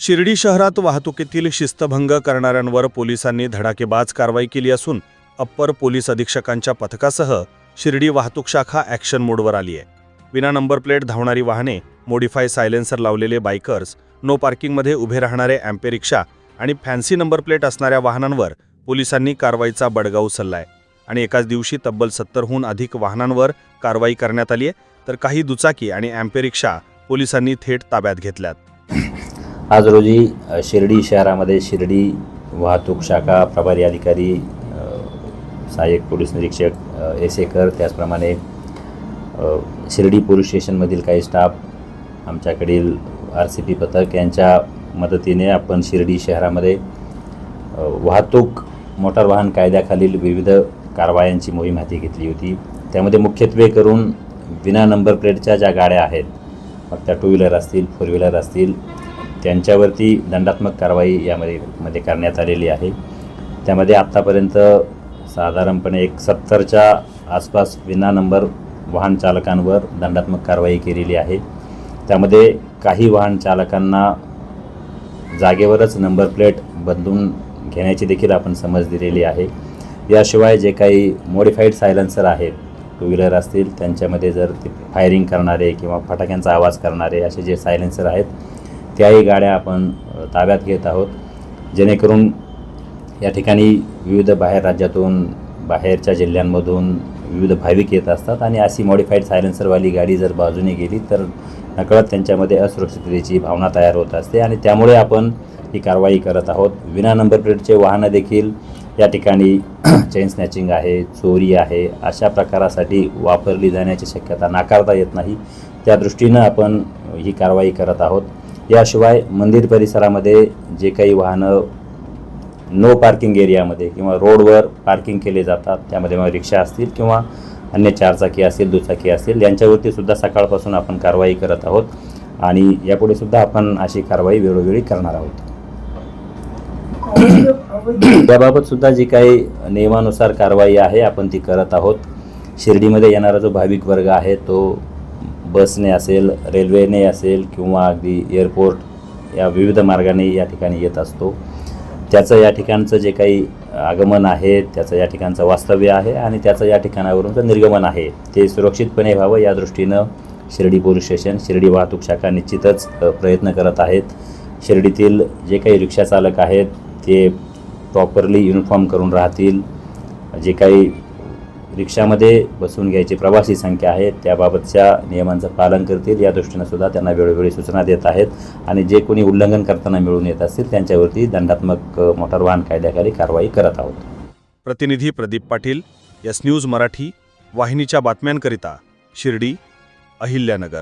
शिर्डी शहरात वाहतुकीतील शिस्तभंग करणाऱ्यांवर पोलिसांनी धडाकेबाज कारवाई केली असून अप्पर पोलीस अधीक्षकांच्या पथकासह शिर्डी वाहतूक शाखा ॲक्शन मोडवर आली आहे. विना नंबर प्लेट धावणारी वाहने मोडिफाय सायलेन्सर लावलेले बायकर्स नो पार्किंगमध्ये उभे राहणारे ॲम्पे रिक्षा आणि फॅन्सी नंबर प्लेट असणाऱ्या वाहनांवर पोलिसांनी कारवाईचा बडगा उचललाय. आणि एकाच दिवशी तब्बल सत्तरहून अधिक वाहनांवर कारवाई करण्यात आली आहे. तर काही दुचाकी आणि ॲम्पे रिक्षा पोलिसांनी थेट ताब्यात घेतल्यात. आज रोजी शिर्डी शहरामध्ये शिर्डी वाहतूक शाखा प्रभारी अधिकारी सहाय्यक पोलीस निरीक्षक एसेकर त्याचप्रमाणे शिर्डी पोलीस स्टेशनमधील काही स्टाफ आमच्याकडील आर सी पी पथक यांच्या मदतीने आपण शिर्डी शहरामध्ये वाहतूक मोटार वाहन कायद्याखालील विविध कारवायांची मोहीम हाती घेतली होती. त्यामध्ये मुख्यत्वे करून विना नंबर प्लेटच्या ज्या गाड्या आहेत मग त्या टू व्हीलर असतील फोर व्हीलर असतील त्यांच्यावरती दंडात्मक कारवाई यामध्ये मध्ये करण्यात आलेली आहे. त्यामध्ये आत्तापर्यंत साधारणपणे एक सत्तरच्या आसपास विना नंबर वाहन चालकांवर दंडात्मक कारवाई केलेली आहे. त्यामध्ये काही वाहन चालकांना जागेवरच नंबर प्लेट बदलून घेण्याची देखील आपण समज दिलेली आहे. याशिवाय जे काही मॉडिफाईड सायलेन्सर आहेत टू व्हीलर असतील त्यांच्यामध्ये जर ते फायरिंग करणारे किंवा फटाक्यांचा आवाज करणारे असे जे सायलेन्सर आहेत त्याही गाड्या आपण ताब्यात घेत आहोत. जेणेकरून या ठिकाणी विविध बाहेर राज्यातून बाहेरच्या जिल्ह्यांमधून विविध भाविक येत असतात आणि अशी मॉडिफाईड सायलेन्सरवाली गाडी जर बाजूने गेली तर नकळत त्यांच्यामध्ये असुरक्षिततेची भावना तयार होत असते आणि त्यामुळे आपण ही कारवाई करत आहोत. विना नंबर प्लेटचे वाहनं देखील या ठिकाणी चेन स्नॅचिंग आहे चोरी आहे अशा प्रकारासाठी वापरली जाण्याची शक्यता नाकारता येत नाही. त्या दृष्टीनं आपण ही कारवाई करत आहोत. याशिवाय मंदिर परिसरामध्ये जे काही वाहनं नो पार्किंग एरियामध्ये किंवा रोडवर पार्किंग केले जातात त्यामध्ये मग रिक्षा असतील किंवा अन्य चारचाकी असतील दुचाकी असतील यांच्यावरती सुद्धा सकाळपासून आपण कारवाई करत आहोत आणि यापुढे सुद्धा आपण अशी कारवाई वेळोवेळी करणार आहोत. त्याबाबत सुद्धा जी काही नियमानुसार कारवाई आहे आपण ती करत आहोत. शिर्डीमध्ये येणारा जो भाविक वर्ग आहे तो बसने असेल रेल्वेने असेल किंवा अगदी एअरपोर्ट या विविध मार्गाने या ठिकाणी येत असतो. त्याचं या ठिकाणचं जे काही आगमन आहे त्याचं या ठिकाणचं वास्तव्य आहे आणि त्याचं या ठिकाणावरून निर्गमन आहे ते सुरक्षितपणे व्हावं या दृष्टीनं शिर्डी पोलीस स्टेशन शिर्डी वाहतूक शाखा निश्चितच प्रयत्न करत आहेत. शिर्डीतील जे काही रिक्षा चालक आहेत ते प्रॉपरली युनिफॉर्म करून राहतील. जे काही रिक्षामध्ये बसून घ्यायची प्रवासी संख्या आहे त्याबाबतच्या नियमांचं पालन करतील. या दृष्टीनं सुद्धा त्यांना वेळोवेळी सूचना देत आहेत आणि जे कोणी उल्लंघन करताना मिळून येत असतील त्यांच्यावरती दंडात्मक मोटार वाहन कायद्याखाली कारवाई करत आहोत. प्रतिनिधी प्रदीप पाटील एस न्यूज मराठी वाहिनीच्या बातम्यांकरिता शिर्डी अहिल्यानगर.